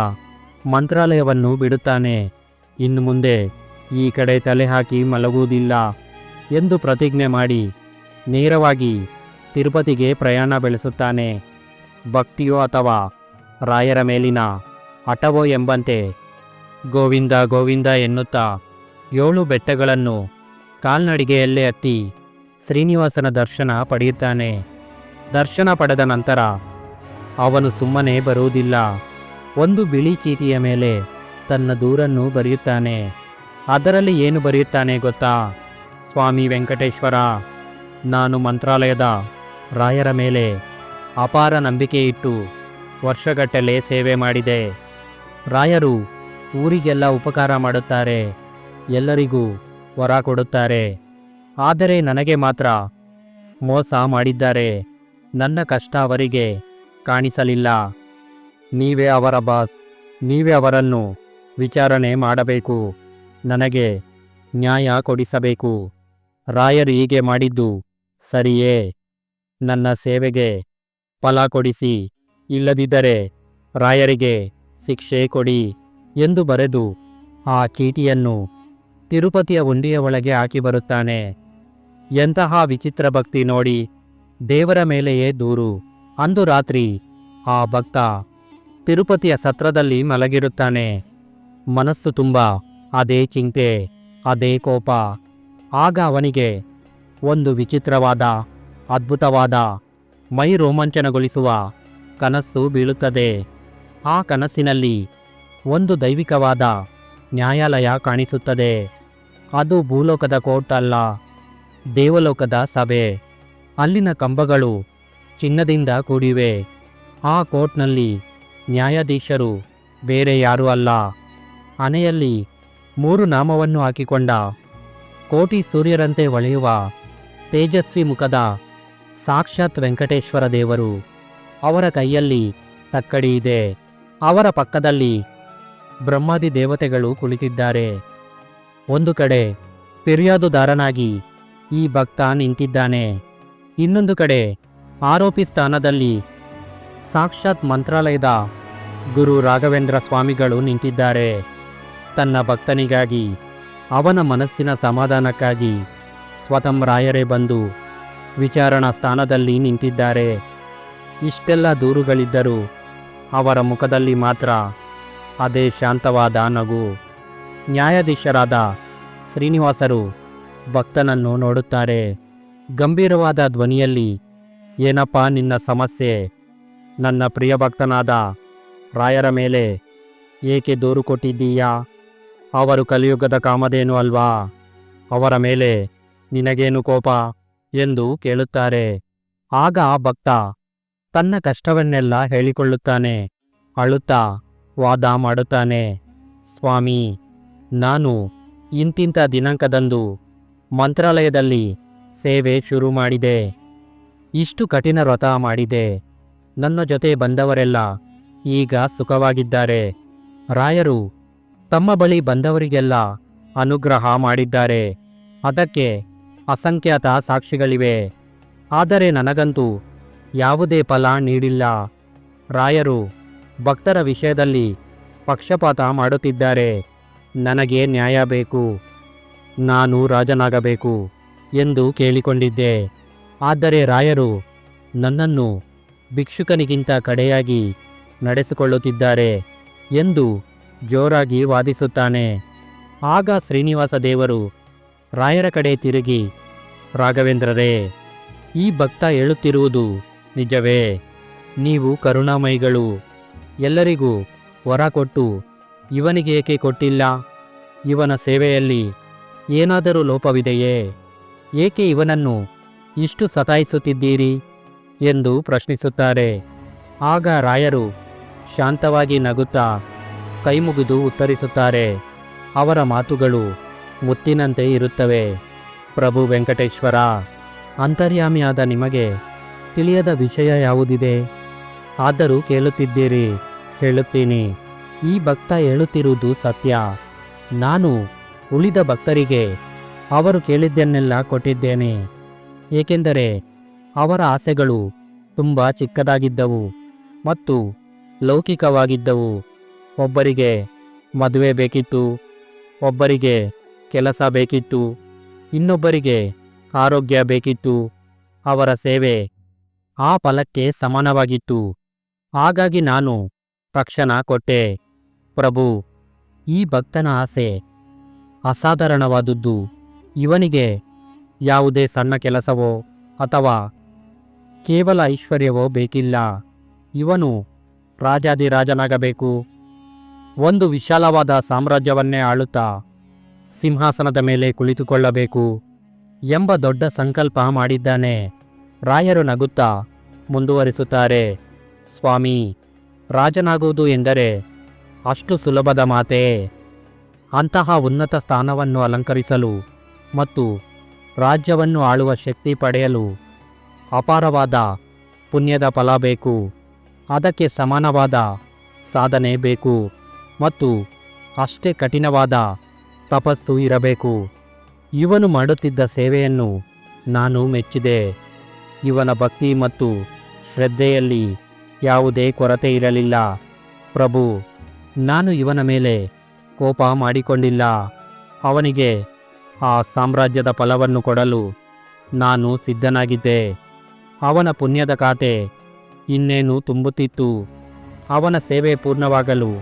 Speaker 1: ಮಂತ್ರಾಲಯವನ್ನು ಬಿಡುತ್ತಾನೆ. ಇನ್ನು ಮುಂದೆ ಈ ಕಡೆ ತಲೆ ಹಾಕಿ ಮಲಗುವುದಿಲ್ಲ ಎಂದು ಪ್ರತಿಜ್ಞೆ ಮಾಡಿ ನೇರವಾಗಿ ತಿರುಪತಿಗೆ ಪ್ರಯಾಣ ಬೆಳೆಸುತ್ತಾನೆ. ಭಕ್ತಿಯೋ ಅಥವಾ ರಾಯರ ಮೇಲಿನ ಹಠವೋ ಎಂಬಂತೆ ಗೋವಿಂದ ಗೋವಿಂದ ಎನ್ನುತ್ತಾ ಏಳು ಬೆಟ್ಟಗಳನ್ನು ಕಾಲ್ನಡಿಗೆಯಲ್ಲೇ ಹತ್ತಿ ಶ್ರೀನಿವಾಸನ ದರ್ಶನ ಪಡೆಯುತ್ತಾನೆ. ದರ್ಶನ ಪಡೆದ ನಂತರ ಅವನು ಸುಮ್ಮನೆ ಬರುವುದಿಲ್ಲ. ಒಂದು ಬಿಳಿ ಚೀಟಿಯ ಮೇಲೆ ತನ್ನ ದೂರನ್ನು ಬರೆಯುತ್ತಾನೆ. ಅದರಲ್ಲಿ ಏನು ಬರೆಯುತ್ತಾನೆ ಗೊತ್ತಾ? ಸ್ವಾಮಿ ವೆಂಕಟೇಶ್ವರ, ನಾನು ಮಂತ್ರಾಲಯದ ರಾಯರ ಮೇಲೆ ಅಪಾರ ನಂಬಿಕೆ ಇಟ್ಟು ವರ್ಷಗಟ್ಟಲೆ ಸೇವೆ ಮಾಡಿದೆ. ರಾಯರು ಊರಿಗೆಲ್ಲ ಉಪಕಾರ ಮಾಡುತ್ತಾರೆ. ಎಲ್ಲರಿಗೂ ವರ ಕೊಡುತ್ತಾರೆ. ಆದರೆ ನನಗೆ ಮಾತ್ರ ಮೋಸ ಮಾಡಿದ್ದಾರೆ. ನನ್ನ ಕಷ್ಟ ಅವರಿಗೆ ಕಾಣಿಸಲಿಲ್ಲ. ನೀವೇ ಅವರ ಬಾಸ್. ನೀವೇ ಅವರನ್ನು ವಿಚಾರಣೆ ಮಾಡಬೇಕು. ನನಗೆ ನ್ಯಾಯ ಕೊಡಿಸಬೇಕು. ರಾಯರು ಹೀಗೆ ಮಾಡಿದ್ದು ಸರಿಯೇ? ನನ್ನ ಸೇವೆಗೆ ಫಲ ಕೊಡಿಸಿ, ಇಲ್ಲದಿದ್ದರೆ ರಾಯರಿಗೆ ಶಿಕ್ಷೆ ಕೊಡಿ ಎಂದು ಬರೆದು ಆ ಚೀಟಿಯನ್ನು ತಿರುಪತಿಯ ಉಂಡಿಯ ಒಳಗೆ ಹಾಕಿ ಬರುತ್ತಾನೆ. ಎಂತಹ ವಿಚಿತ್ರ ಭಕ್ತಿ ನೋಡಿ ದೇವರ ಮೇಲೆಯೇ ದೂರು. ಅಂದು ರಾತ್ರಿ ಆ ಭಕ್ತ ತಿರುಪತಿಯ ಸತ್ರದಲ್ಲಿ ಮಲಗಿರುತ್ತಾನೆ. ಮನಸ್ಸು ತುಂಬ, ಅದೇ ಚಿಂತೆ, ಅದೇ ಕೋಪ. ಆಗ ಅವನಿಗೆ ಒಂದು ವಿಚಿತ್ರವಾದ, ಅದ್ಭುತವಾದ ಮೈ ರೋಮಾಂಚನಗೊಳಿಸುವ ಕನಸ್ಸು ಬೀಳುತ್ತದೆ. ಆ ಕನಸಿನಲ್ಲಿ ಒಂದು ದೈವಿಕವಾದ ನ್ಯಾಯಾಲಯ ಕಾಣಿಸುತ್ತದೆ. ಅದು ಭೂಲೋಕದ ಕೋರ್ಟ್ ಅಲ್ಲ, ದೇವಲೋಕದ ಸಭೆ. ಅಲ್ಲಿನ ಕಂಬಗಳು ಚಿನ್ನದಿಂದ ಕೂಡಿವೆ. ಆ ಕೋರ್ಟ್ನಲ್ಲಿ ನ್ಯಾಯಾಧೀಶರು ಬೇರೆ ಯಾರೂ ಅಲ್ಲ. ಅನೆಯಲ್ಲಿ ಮೂರು ನಾಮವನ್ನು ಹಾಕಿಕೊಂಡ ಕೋಟಿ ಸೂರ್ಯರಂತೆ ಹೊಳೆಯುವ ತೇಜಸ್ವಿ ಮುಖದ ಸಾಕ್ಷಾತ್ ವೆಂಕಟೇಶ್ವರ ದೇವರು ಅವರ ಕೈಯಲ್ಲಿ ತಕ್ಕಡಿ ಇದೆ. ಅವರ ಪಕ್ಕದಲ್ಲಿ ಬ್ರಹ್ಮಾದಿ ದೇವತೆಗಳು ಕುಳಿತಿದ್ದಾರೆ. ಒಂದು ಕಡೆ ಫಿರ್ಯಾದುದಾರನಾಗಿ ಈ ಭಕ್ತ ನಿಂತಿದ್ದಾನೆ. ಇನ್ನೊಂದು ಕಡೆ ಆರೋಪಿ ಸ್ಥಾನದಲ್ಲಿ ಸಾಕ್ಷಾತ್ ಮಂತ್ರಾಲಯದ ಗುರು ರಾಘವೇಂದ್ರ ಸ್ವಾಮಿಗಳು ನಿಂತಿದ್ದಾರೆ. ತನ್ನ ಭಕ್ತನಿಗಾಗಿ ಅವನ ಮನಸ್ಸಿನ ಸಮಾಧಾನಕ್ಕಾಗಿ ಸ್ವತಂ ರಾಯರೇ ಬಂದು ವಿಚಾರಣಾ ಸ್ಥಾನದಲ್ಲಿ ನಿಂತಿದ್ದಾರೆ. ಇಷ್ಟೆಲ್ಲ ದೂರುಗಳಿದ್ದರೂ ಅವರ ಮುಖದಲ್ಲಿ ಮಾತ್ರ ಅದೇ ಶಾಂತವಾದ ನಗು. ನ್ಯಾಯಾಧೀಶರಾದ ಶ್ರೀನಿವಾಸರು ಭಕ್ತನನ್ನು ನೋಡುತ್ತಾರೆ. ಗಂಭೀರವಾದ ಧ್ವನಿಯಲ್ಲಿ, ಏನಪ್ಪ ನಿನ್ನ ಸಮಸ್ಯೆ? ನನ್ನ ಪ್ರಿಯ ಭಕ್ತನಾದ ರಾಯರ ಮೇಲೆ ಏಕೆ ದೂರು ಕೊಟ್ಟಿದ್ದೀಯಾ? ಅವರು ಕಲಿಯುಗದ ಕಾಮದೇನು ಅಲ್ವಾ? ಅವರ ಮೇಲೆ ನಿನಗೇನು ಕೋಪ? ಎಂದು ಕೇಳುತ್ತಾರೆ. ಆಗ ಆ ಭಕ್ತ ತನ್ನ ಕಷ್ಟವನ್ನೆಲ್ಲ ಹೇಳಿಕೊಳ್ಳುತ್ತಾನೆ. ಅಳುತ್ತಾ ವಾದ ಮಾಡುತ್ತಾನೆ. ಸ್ವಾಮಿ, ನಾನು ಇಂತಿಂಥ ದಿನಾಂಕದಂದು ಮಂತ್ರಾಲಯದಲ್ಲಿ ಸೇವೆ ಶುರು ಮಾಡಿದೆ. ಇಷ್ಟು ಕಠಿಣ ವ್ರತ ಮಾಡಿದೆ. ನನ್ನ ಜೊತೆ ಬಂದವರೆಲ್ಲ ಈಗ ಸುಖವಾಗಿದ್ದಾರೆ. ರಾಯರು ತಮ್ಮ ಬಳಿ ಬಂದವರಿಗೆಲ್ಲ ಅನುಗ್ರಹ ಮಾಡಿದ್ದಾರೆ. ಅದಕ್ಕೆ ಅಸಂಖ್ಯಾತ ಸಾಕ್ಷಿಗಳಿವೆ. ಆದರೆ ನನಗಂತೂ ಯಾವುದೇ ಫಲ ನೀಡಿಲ್ಲ. ರಾಯರು ಭಕ್ತರ ವಿಷಯದಲ್ಲಿ ಪಕ್ಷಪಾತ ಮಾಡುತ್ತಿದ್ದಾರೆ. ನನಗೆ ನ್ಯಾಯ ಬೇಕು. ನಾನು ರಾಜನಾಗಬೇಕು ಎಂದು ಕೇಳಿಕೊಂಡಿದ್ದೆ. ಆದರೆ ರಾಯರು ನನ್ನನ್ನು ಭಿಕ್ಷುಕನಿಗಿಂತ ಕಡೆಯಾಗಿ ನಡೆಸಿಕೊಳ್ಳುತ್ತಿದ್ದಾರೆ ಎಂದು ಜೋರಾಗಿ ವಾದಿಸುತ್ತಾನೆ. ಆಗ ಶ್ರೀನಿವಾಸ ದೇವರು ರಾಯರ ಕಡೆ ತಿರುಗಿ ರಾಘವೇಂದ್ರರೇ, ಈ ಭಕ್ತ ಹೇಳುತ್ತಿರುವುದು ನಿಜವೇ. ನೀವು ಕರುಣಾಮಯಿಗಳು. ಎಲ್ಲರಿಗೂ ವರ ಕೊಟ್ಟು ಇವನಿಗೆ ಏಕೆ ಕೊಟ್ಟಿಲ್ಲ? ಇವನ ಸೇವೆಯಲ್ಲಿ ಏನಾದರೂ ಲೋಪವಿದೆಯೇ? ಏಕೆ ಇವನನ್ನು ಇಷ್ಟು ಸತಾಯಿಸುತ್ತಿದ್ದೀರಿ? ಎಂದು ಪ್ರಶ್ನಿಸುತ್ತಾರೆ. ಆಗ ರಾಯರು ಶಾಂತವಾಗಿ ನಗುತ್ತಾ ಕೈಮುಗಿದು ಉತ್ತರಿಸುತ್ತಾರೆ, ಅವರ ಮಾತುಗಳು ಮುತ್ತಿನಂತೆ ಇರುತ್ತವೆ. ಪ್ರಭು ವೆಂಕಟೇಶ್ವರ, ಅಂತರ್ಯಾಮಿಯಾದ ನಿಮಗೆ ತಿಳಿಯದ ವಿಷಯ ಯಾವುದಿದೆ? ಆದರೂ ಕೇಳುತ್ತಿದ್ದೀರಿ, ಹೇಳುತ್ತೀನಿ. ಈ ಭಕ್ತ ಹೇಳುತ್ತಿರುವುದು ಸತ್ಯ. ನಾನು ಉಳಿದ ಭಕ್ತರಿಗೆ ಅವರು ಕೇಳಿದ್ದನ್ನೆಲ್ಲ ಕೊಟ್ಟಿದ್ದೇನೆ. ಏಕೆಂದರೆ ಅವರ ಆಸೆಗಳು ತುಂಬ ಚಿಕ್ಕದಾಗಿದ್ದವು ಮತ್ತು ಲೌಕಿಕವಾಗಿದ್ದವು. ಒಬ್ಬರಿಗೆ ಮದುವೆ ಬೇಕಿತ್ತು, ಒಬ್ಬರಿಗೆ ಕೆಲಸ ಬೇಕಿತ್ತು ಇನ್ನೊಬ್ಬರಿಗೆ ಆರೋಗ್ಯ ಬೇಕಿತ್ತು, ಅವರ ಸೇವೆ ಆ ಫಲಕ್ಕೆ ಸಮಾನವಾಗಿತ್ತು. ಹಾಗಾಗಿ ನಾನು ತಕ್ಷಣ ಕೊಟ್ಟೆ, ಪ್ರಭು, ಈ ಭಕ್ತನ ಆಸೆ ಅಸಾಧಾರಣವಾದುದು ಇವನಿಗೆ ಯಾವುದೇ ಸಣ್ಣ ಕೆಲಸವೋ ಅಥವಾ ಕೇವಲ ಐಶ್ವರ್ಯವೋ ಬೇಕಿಲ್ಲ. ಇವನು ರಾಜಾದಿರಾಜನಾಗಬೇಕು ಒಂದು ವಿಶಾಲವಾದ ಸಾಮ್ರಾಜ್ಯವನ್ನೇ ಆಳುತ್ತಾ ಸಿಂಹಾಸನದ ಮೇಲೆ ಕುಳಿತುಕೊಳ್ಳಬೇಕು ಎಂಬ ದೊಡ್ಡ ಸಂಕಲ್ಪ ಮಾಡಿದ್ದಾನೆ. ರಾಯರು ನಗುತ್ತಾ ಮುಂದುವರಿಸುತ್ತಾರೆ. ಸ್ವಾಮಿ, ರಾಜನಾಗುವುದು ಎಂದರೆ ಅಷ್ಟು ಸುಲಭದ ಮಾತೇ. ಅಂತಹ ಉನ್ನತ ಸ್ಥಾನವನ್ನು ಅಲಂಕರಿಸಲು ಮತ್ತು ರಾಜ್ಯವನ್ನು ಆಳುವ ಶಕ್ತಿ ಪಡೆಯಲು ಅಪಾರವಾದ ಪುಣ್ಯದ ಫಲ ಬೇಕು. ಅದಕ್ಕೆ ಸಮಾನವಾದ ಸಾಧನೆ ಬೇಕು ಮತ್ತು ಅಷ್ಟೇ ಕಠಿಣವಾದ ತಪಸ್ಸು ಇರಬೇಕು. ಇವನು ಮಾಡುತ್ತಿದ್ದ ಸೇವೆಯನ್ನು ನಾನು ಮೆಚ್ಚಿದೆ. ಇವನ ಭಕ್ತಿ ಮತ್ತು ಶ್ರದ್ಧೆಯಲ್ಲಿ ಯಾವುದೇ ಕೊರತೆ ಇರಲಿಲ್ಲ. ಪ್ರಭು, ನಾನು ಇವನ ಮೇಲೆ ಕೋಪ ಮಾಡಿಕೊಂಡಿಲ್ಲ. ಅವನಿಗೆ ಆ ಸಾಮ್ರಾಜ್ಯದ ಫಲವನ್ನು ಕೊಡಲು ನಾನು ಸಿದ್ಧನಾಗಿದ್ದೆ. ಅವನ ಪುಣ್ಯದ ಖಾತೆ ಇನ್ನೇನು ತುಂಬುತ್ತಿತ್ತು. ಅವನ ಸೇವೆ ಪೂರ್ಣವಾಗಲು,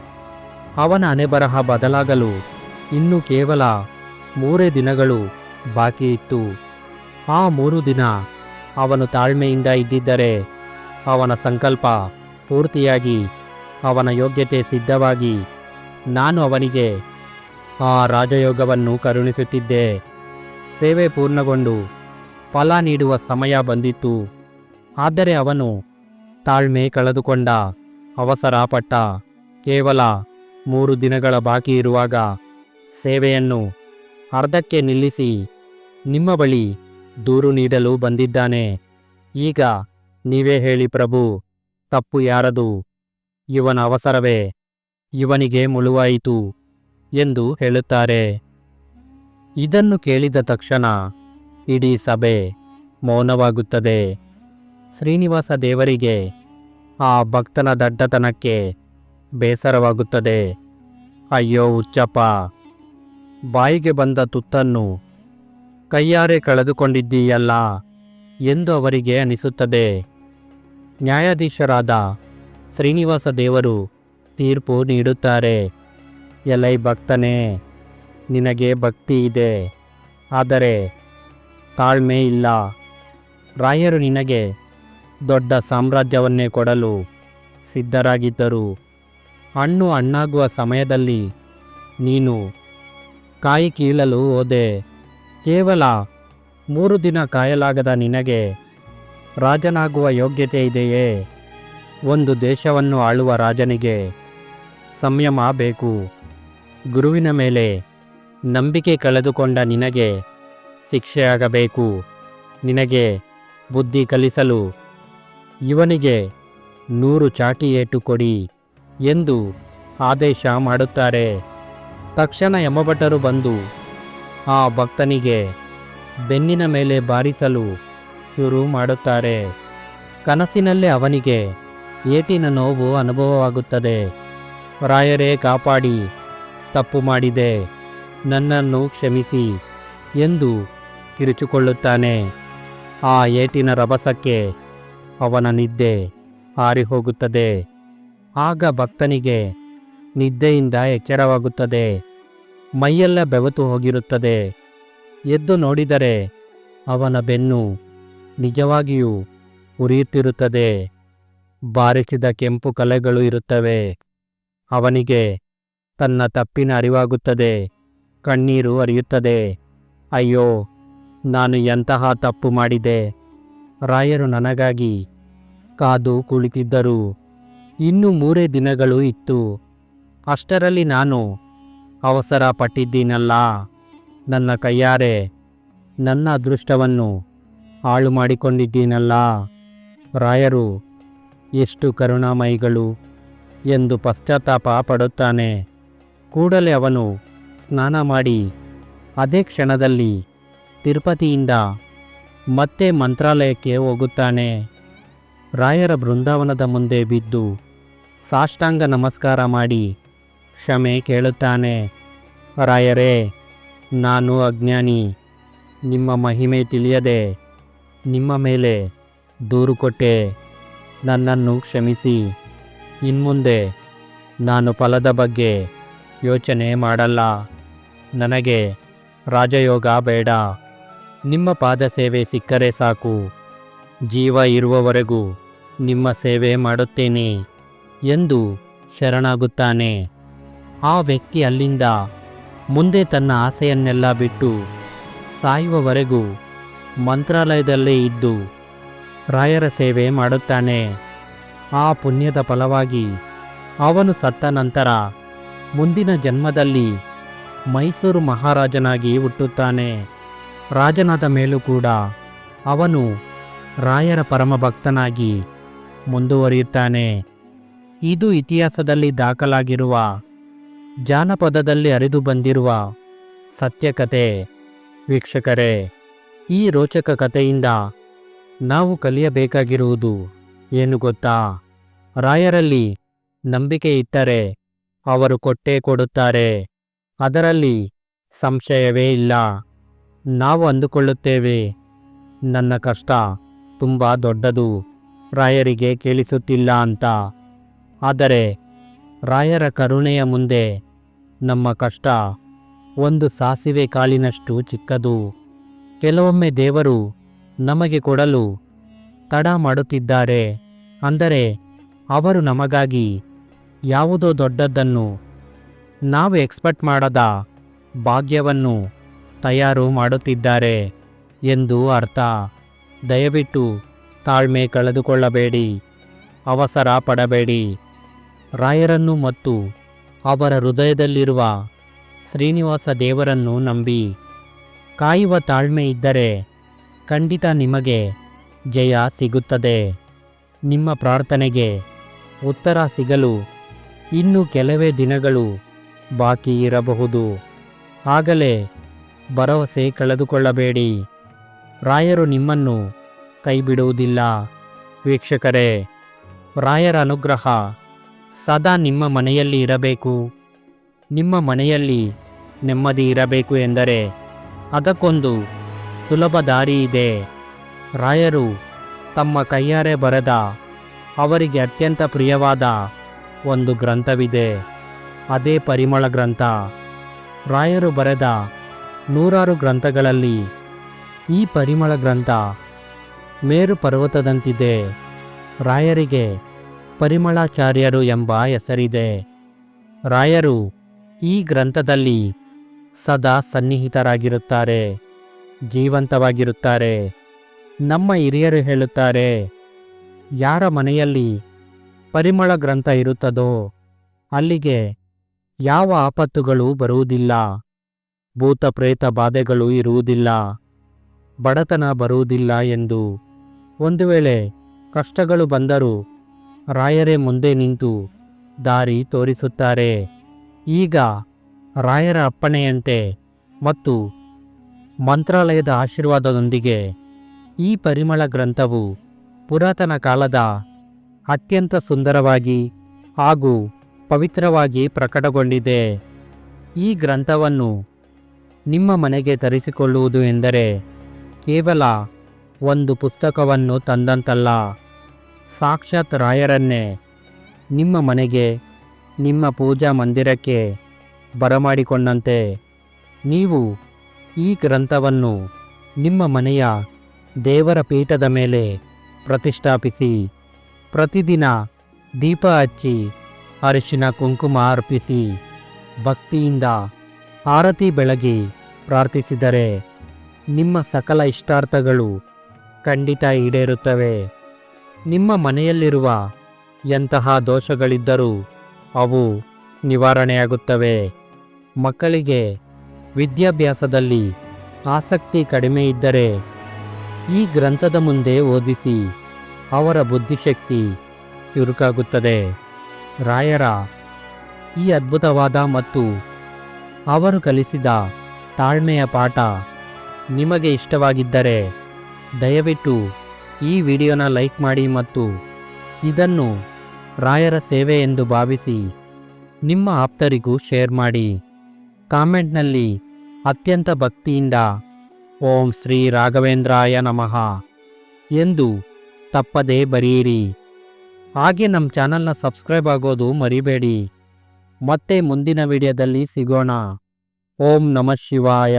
Speaker 1: ಅವನ ಅನೆಬರಹ ಬದಲಾಗಲು ಇನ್ನು ಕೇವಲ ಮೂರೇ ದಿನಗಳು ಬಾಕಿ ಇತ್ತು. ಆ ಮೂರು ದಿನ ಅವನು ತಾಳ್ಮೆಯಿಂದ ಇದ್ದಿದ್ದರೆ ಅವನ ಸಂಕಲ್ಪ ಪೂರ್ತಿಯಾಗಿ ಅವನ ಯೋಗ್ಯತೆ ಸಿದ್ಧವಾಗಿ ನಾನು ಅವನಿಗೆ ಆ ರಾಜಯೋಗವನ್ನು ಕರುಣಿಸುತ್ತಿದ್ದೆ. ಸೇವೆ ಪೂರ್ಣಗೊಂಡು ಫಲ ನೀಡುವ ಸಮಯ ಬಂದಿತ್ತು. ಆದರೆ ಅವನು ತಾಳ್ಮೆ ಕಳೆದುಕೊಂಡ ಅವಸರ ಪಟ್ಟ ಕೇವಲ ಮೂರು ದಿನಗಳ ಬಾಕಿ ಇರುವಾಗ ಸೇವೆಯನ್ನು ಅರ್ಧಕ್ಕೆ ನಿಲ್ಲಿಸಿ ನಿಮ್ಮ ಬಳಿ ದೂರು ನೀಡಲು ಬಂದಿದ್ದಾನೆ. ಈಗ ನೀವೇ ಹೇಳಿ ಪ್ರಭು, ತಪ್ಪು ಯಾರದು? ಇವನ ಅವಸರವೇ? ಇವನಿಗೆ ಮುಳುವಾಯಿತು ಎಂದು ಹೇಳುತ್ತಾರೆ. ಇದನ್ನು ಕೇಳಿದ ತಕ್ಷಣ ಇಡೀ ಸಭೆ ಮೌನವಾಗುತ್ತದೆ. ಶ್ರೀನಿವಾಸ ದೇವರಿಗೆ ಆ ಭಕ್ತನ ದಡ್ಡತನಕ್ಕೆ ಬೇಸರವಾಗುತ್ತದೆ. ಅಯ್ಯೋ, ಹುಚ್ಚಪ್ಪ! ಬಾಯಿಗೆ ಬಂದ ತುತ್ತನ್ನು, ಕೈಯಾರೆ ಕಳೆದುಕೊಂಡಿದ್ದೀಯಲ್ಲ ಎಂದು ಅವರಿಗೆ ಅನಿಸುತ್ತದೆ. ನ್ಯಾಯಾಧೀಶರಾದ ಶ್ರೀನಿವಾಸ ದೇವರು ತೀರ್ಪು ನೀಡುತ್ತಾರೆ. ಎಲೈ ಭಕ್ತನೇ, ನಿನಗೆ ಭಕ್ತಿ ಇದೆ. ಆದರೆ ತಾಳ್ಮೆ ಇಲ್ಲ. ರಾಯರು ನಿನಗೆ ದೊಡ್ಡ ಸಾಮ್ರಾಜ್ಯವನ್ನೇ ಕೊಡಲು ಸಿದ್ಧರಾಗಿದ್ದರು. ಹಣ್ಣು ಹಣ್ಣಾಗುವ ಸಮಯದಲ್ಲಿ ನೀನು ಕಾಯಿ ಕೀಳಲು ಹೋದೆ. ಕೇವಲ ಮೂರು ದಿನ ಕಾಯಲಾಗದ ನಿನಗೆ ರಾಜನಾಗುವ ಯೋಗ್ಯತೆ ಇದೆಯೇ? ಒಂದು ದೇಶವನ್ನು ಆಳುವ ರಾಜನಿಗೆ ಸಂಯಮ ಬೇಕು. ಗುರುವಿನ ಮೇಲೆ ನಂಬಿಕೆ ಕಳೆದುಕೊಂಡ ನಿನಗೆ ಶಿಕ್ಷೆಯಾಗಬೇಕು. ನಿನಗೆ ಬುದ್ಧಿ ಕಲಿಸಲು ಇವನಿಗೆ ನೂರು ಚಾಟಿ ಕೊಡಿ ಎಂದು ಆದೇಶ ಮಾಡುತ್ತಾರೆ. ತಕ್ಷಣ ಯಮಭಟರು ಬಂದು ಆ ಭಕ್ತನಿಗೆ ಬೆನ್ನಿನ ಮೇಲೆ ಬಾರಿಸಲು ಶುರು ಮಾಡುತ್ತಾರೆ. ಕನಸಿನಲ್ಲೇ ಅವನಿಗೆ ಏಟಿನ ನೋವು ಅನುಭವವಾಗುತ್ತದೆ. ರಾಯರೇ ಕಾಪಾಡಿ, ತಪ್ಪು ಮಾಡಿದೆ, ನನ್ನನ್ನು ಕ್ಷಮಿಸಿ ಎಂದು ಕಿರುಚಿಕೊಳ್ಳುತ್ತಾನೆ. ಆ ಏಟಿನ ರಭಸಕ್ಕೆ ಅವನ ನಿದ್ದೆ ಹಾರಿಹೋಗುತ್ತದೆ. ಆಗ ಭಕ್ತನಿಗೆ ನಿದ್ದೆಯಿಂದ ಎಚ್ಚರವಾಗುತ್ತದೆ. ಮೈಯೆಲ್ಲ ಬೆವತು ಹೋಗಿರುತ್ತದೆ. ಎದ್ದು ನೋಡಿದರೆ ಅವನ ಬೆನ್ನು ನಿಜವಾಗಿಯೂ ಉರಿಯುತ್ತಿರುತ್ತದೆ. ಬಾರಿಸಿದ ಕೆಂಪು ಕಲೆಗಳು ಇರುತ್ತವೆ. ಅವನಿಗೆ ತನ್ನ ತಪ್ಪಿನ ಅರಿವಾಗುತ್ತದೆ. ಕಣ್ಣೀರು ಅರಿಯುತ್ತದೆ ಅಯ್ಯೋ, ನಾನು ಎಂತಹ ತಪ್ಪು ಮಾಡಿದೆ? ರಾಯರು ನನಗಾಗಿ ಕಾದು ಕುಳಿತಿದ್ದರು. ಇನ್ನು ಮೂರೇ ದಿನಗಳು ಇತ್ತು. ಅಷ್ಟರಲ್ಲಿ ನಾನು ಅವಸರ ಪಟ್ಟಿದ್ದೀನಲ್ಲ. ನನ್ನ ಕೈಯಾರೆ, ನನ್ನ ಅದೃಷ್ಟವನ್ನು ಹಾಳು ಮಾಡಿಕೊಂಡಿದ್ದೀನಲ್ಲ. ರಾಯರು, ಎಷ್ಟು ಕರುಣಾಮಯಿಗಳು ಎಂದು ಪಶ್ಚಾತ್ತಾಪ ಪಡುತ್ತಾನೆ. ಕೂಡಲೇ ಅವನು ಸ್ನಾನ ಮಾಡಿ ಅದೇ ಕ್ಷಣದಲ್ಲಿ ತಿರುಪತಿಯಿಂದ ಮತ್ತೆ ಮಂತ್ರಾಲಯಕ್ಕೆ ಹೋಗುತ್ತಾನೆ. ರಾಯರ ಬೃಂದಾವನದ ಮುಂದೆ ಬಿದ್ದು ಸಾಷ್ಟಾಂಗ ನಮಸ್ಕಾರ ಮಾಡಿ ಕ್ಷಮೆ ಕೇಳುತ್ತಾನೆ. ರಾಯರೇ, ನಾನು ಅಜ್ಞಾನಿ. ನಿಮ್ಮ ಮಹಿಮೆ ತಿಳಿಯದೆ, ನಿಮ್ಮ ಮೇಲೆ ದೂರು ಕೊಟ್ಟೆ. ನನ್ನನ್ನು ಕ್ಷಮಿಸಿ. ಇನ್ಮುಂದೆ ನಾನು ಫಲದ ಬಗ್ಗೆ ಯೋಚನೆ ಮಾಡಲ್ಲ. ನನಗೆ ರಾಜಯೋಗ ಬೇಡ. ನಿಮ್ಮ ಪಾದ ಸೇವೆ ಸಿಕ್ಕರೆ ಸಾಕು. ಜೀವ ಇರುವವರೆಗೂ ನಿಮ್ಮ ಸೇವೆ ಮಾಡುತ್ತೇನೆ ಎಂದು ಶರಣಾಗುತ್ತಾನೆ. ಆ ವ್ಯಕ್ತಿ ಅಲ್ಲಿಂದ ಮುಂದೆ ತನ್ನ ಆಸೆಯನ್ನೆಲ್ಲ ಬಿಟ್ಟು ಸಾಯುವವರೆಗೂ ಮಂತ್ರಾಲಯದಲ್ಲೇ ಇದ್ದು ರಾಯರ ಸೇವೆ ಮಾಡುತ್ತಾನೆ. ಆ ಪುಣ್ಯದ ಫಲವಾಗಿ ಅವನು ಸತ್ತ ನಂತರ ಮುಂದಿನ ಜನ್ಮದಲ್ಲಿ ಮೈಸೂರು ಮಹಾರಾಜನಾಗಿ ಹುಟ್ಟುತ್ತಾನೆ. ರಾಜನಾದ ಮೇಲೂ ಕೂಡ ಅವನು ರಾಯರ ಪರಮ ಭಕ್ತನಾಗಿ ಮುಂದುವರಿಯುತ್ತಾನೆ. ಇದು ಇತಿಹಾಸದಲ್ಲಿ ದಾಖಲಾಗಿರುವ ಜಾನಪದದಲ್ಲಿ ಅರಿದು ಬಂದಿರುವ ಸತ್ಯಕತೆ ವೀಕ್ಷಕರೇ, ಈ ರೋಚಕ ಕಥೆಯಿಂದ ನಾವು ಕಲಿಯಬೇಕಾಗಿರುವುದು ಏನು ಗೊತ್ತಾ? ರಾಯರಲ್ಲಿ ನಂಬಿಕೆ ಇಟ್ಟರೆ ಅವರು ಕೊಟ್ಟೇ ಕೊಡುತ್ತಾರೆ. ಅದರಲ್ಲಿ ಸಂಶಯವೇ ಇಲ್ಲ. ನಾವು ಅಂದುಕೊಳ್ಳುತ್ತೇವೆ, ನನ್ನ ಕಷ್ಟ ತುಂಬ ದೊಡ್ಡದು, ರಾಯರಿಗೆ ಕೇಳಿಸುತ್ತಿಲ್ಲ ಅಂತ. ಆದರೆ ರಾಯರ ಕರುಣೆಯ ಮುಂದೆ ನಮ್ಮ ಕಷ್ಟ. ಒಂದು ಸಾಸಿವೆ ಕಾಳಿನಷ್ಟು ಚಿಕ್ಕದು. ಕೆಲವೊಮ್ಮೆ ದೇವರು ನಮಗೆ ಕೊಡಲು ತಡ ಮಾಡುತ್ತಿದ್ದಾರೆ. ಅಂದರೆ ಅವರು ನಮಗಾಗಿ ಯಾವುದೋ ದೊಡ್ಡದ್ದನ್ನು ನಾವು ಎಕ್ಸ್ಪೆಕ್ಟ್ ಮಾಡದ ಭಾಗ್ಯವನ್ನು ತಯಾರು ಮಾಡುತ್ತಿದ್ದಾರೆ ಎಂದು ಅರ್ಥ. ದಯವಿಟ್ಟು ತಾಳ್ಮೆ ಕಳೆದುಕೊಳ್ಳಬೇಡಿ. ಅವಸರ ಪಡಬೇಡಿ. ರಾಯರನ್ನು ಮತ್ತು ಅವರ ಹೃದಯದಲ್ಲಿರುವ ಶ್ರೀನಿವಾಸ ದೇವರನ್ನು ನಂಬಿ, ಕಾಯುವ ತಾಳ್ಮೆ ಇದ್ದರೆ ಖಂಡಿತ ನಿಮಗೆ ಜಯ ಸಿಗುತ್ತದೆ. ನಿಮ್ಮ ಪ್ರಾರ್ಥನೆಗೆ ಉತ್ತರ ಸಿಗಲು ಇನ್ನು ಕೆಲವೇ ದಿನಗಳು ಬಾಕಿ ಇರಬಹುದು. ಆಗಲೇ ಭರವಸೆ ಕಳೆದುಕೊಳ್ಳಬೇಡಿ. ರಾಯರು ನಿಮ್ಮನ್ನು ಕೈಬಿಡುವುದಿಲ್ಲ. ವೀಕ್ಷಕರೇ, ರಾಯರ ಅನುಗ್ರಹ ಸದಾ ನಿಮ್ಮ ಮನೆಯಲ್ಲಿ ಇರಬೇಕು. ನಿಮ್ಮ ಮನೆಯಲ್ಲಿ ನೆಮ್ಮದಿ ಇರಬೇಕು ಎಂದರೆ ಅದಕ್ಕೊಂದು ಸುಲಭ ದಾರಿ ಇದೆ. ರಾಯರು ತಮ್ಮ ಕೈಯಾರೆ ಬರೆದ ಅವರಿಗೆ ಅತ್ಯಂತ ಪ್ರಿಯವಾದ ಒಂದು ಗ್ರಂಥವಿದೆ. ಅದೇ ಪರಿಮಳ ಗ್ರಂಥ. ರಾಯರು ಬರೆದ ನೂರಾರು ಗ್ರಂಥಗಳಲ್ಲಿ ಈ ಪರಿಮಳ ಗ್ರಂಥ ಮೇರು ಪರ್ವತದಂತಿದೆ ರಾಯರಿಗೆ ಪರಿಮಳಾಚಾರ್ಯರು ಎಂಬ ಹೆಸರಿದೆ. ರಾಯರು ಈ ಗ್ರಂಥದಲ್ಲಿ ಸದಾ ಸನ್ನಿಹಿತರಾಗಿರುತ್ತಾರೆ, ಜೀವಂತವಾಗಿರುತ್ತಾರೆ. ನಮ್ಮ ಹಿರಿಯರು ಹೇಳುತ್ತಾರೆ, ಯಾರ ಮನೆಯಲ್ಲಿ ಪರಿಮಳ ಗ್ರಂಥ ಇರುತ್ತದೋ, ಅಲ್ಲಿಗೆ ಯಾವ ಆಪತ್ತುಗಳು ಬರುವುದಿಲ್ಲ ಭೂತ ಪ್ರೇತ ಬಾಧೆಗಳು ಇರುವುದಿಲ್ಲ, ಬಡತನ ಬರುವುದಿಲ್ಲ ಎಂದು ಒಂದು ವೇಳೆ ಕಷ್ಟಗಳು ಬಂದರೂ ರಾಯರೇ ಮುಂದೆ ನಿಂತು ದಾರಿ ತೋರಿಸುತ್ತಾರೆ. ಈಗ ರಾಯರ ಅಪ್ಪಣೆಯಂತೆ ಮತ್ತು ಮಂತ್ರಾಲಯದ ಆಶೀರ್ವಾದದೊಂದಿಗೆ ಈ ಪರಿಮಳ ಗ್ರಂಥವು ಪುರಾತನ ಕಾಲದ ಅತ್ಯಂತ ಸುಂದರವಾಗಿ ಹಾಗೂ ಪವಿತ್ರವಾಗಿ ಪ್ರಕಟಗೊಂಡಿದೆ. ಈ ಗ್ರಂಥವನ್ನು ನಿಮ್ಮ ಮನೆಗೆ ತರಿಸಿಕೊಳ್ಳುವುದು ಎಂದರೆ ಕೇವಲ ಒಂದು ಪುಸ್ತಕವನ್ನು ತಂದಂತಲ್ಲ. ಸಾಕ್ಷಾತ್ ರಾಯರನ್ನೇ. ನಿಮ್ಮ ಮನೆಗೆ, ನಿಮ್ಮ ಪೂಜಾ ಮಂದಿರಕ್ಕೆ ಬರಮಾಡಿಕೊಂಡಂತೆ. ನೀವು ಈ ಗ್ರಂಥವನ್ನು ನಿಮ್ಮ ಮನೆಯ ದೇವರ ಪೀಠದ ಮೇಲೆ ಪ್ರತಿಷ್ಠಾಪಿಸಿ, ಪ್ರತಿದಿನ ದೀಪ ಹಚ್ಚಿ, ಅರಿಶಿನ ಕುಂಕುಮ ಅರ್ಪಿಸಿ, ಭಕ್ತಿಯಿಂದ ಆರತಿ ಬೆಳಗಿ ಪ್ರಾರ್ಥಿಸಿದರೆ ನಿಮ್ಮ ಸಕಲ ಇಷ್ಟಾರ್ಥಗಳು ಖಂಡಿತ ಈಡೇರುತ್ತವೆ. ನಿಮ್ಮ ಮನೆಯಲ್ಲಿರುವ ಎಂತಹ ದೋಷಗಳಿದ್ದರೂ ಅವು ನಿವಾರಣೆಯಾಗುತ್ತವೆ. ಮಕ್ಕಳಿಗೆ ವಿದ್ಯಾಭ್ಯಾಸದಲ್ಲಿ ಆಸಕ್ತಿ ಕಡಿಮೆ ಇದ್ದರೆ ಈ ಗ್ರಂಥದ ಮುಂದೆ ಓದಿಸಿ ಅವರ ಬುದ್ಧಿಶಕ್ತಿ ಚುರುಕಾಗುತ್ತದೆ. ರಾಯರ ಈ ಅದ್ಭುತವಾದ ಮತ್ತು ಅವರು ಕಲಿಸಿದ ತಾಳ್ಮೆಯ ಪಾಠ ನಿಮಗೆ ಇಷ್ಟವಾಗಿದ್ದರೆ ದಯವಿಟ್ಟು ಈ ವಿಡಿಯೋನ ಲೈಕ್ ಮಾಡಿ ಮತ್ತು ಇದನ್ನು ರಾಯರ ಸೇವೆ ಎಂದು ಭಾವಿಸಿ ನಿಮ್ಮ ಆಪ್ತರಿಗೂ ಶೇರ್ ಮಾಡಿ. ಕಾಮೆಂಟ್ನಲ್ಲಿ ಅತ್ಯಂತ ಭಕ್ತಿಯಿಂದ ಓಂ ಶ್ರೀ ರಾಘವೇಂದ್ರಾಯ ನಮಃ ಎಂದು ತಪ್ಪದೇ ಬರೆಯಿರಿ. ಹಾಗೆ ನಮ್ಮ ಚಾನಲ್ನ ಸಬ್ಸ್ಕ್ರೈಬ್ ಆಗೋದು ಮರಿಬೇಡಿ. ಮತ್ತೆ ಮುಂದಿನ ವಿಡಿಯೋದಲ್ಲಿ ಸಿಗೋಣ. ಓಂ ನಮಃ ಶಿವಾಯ.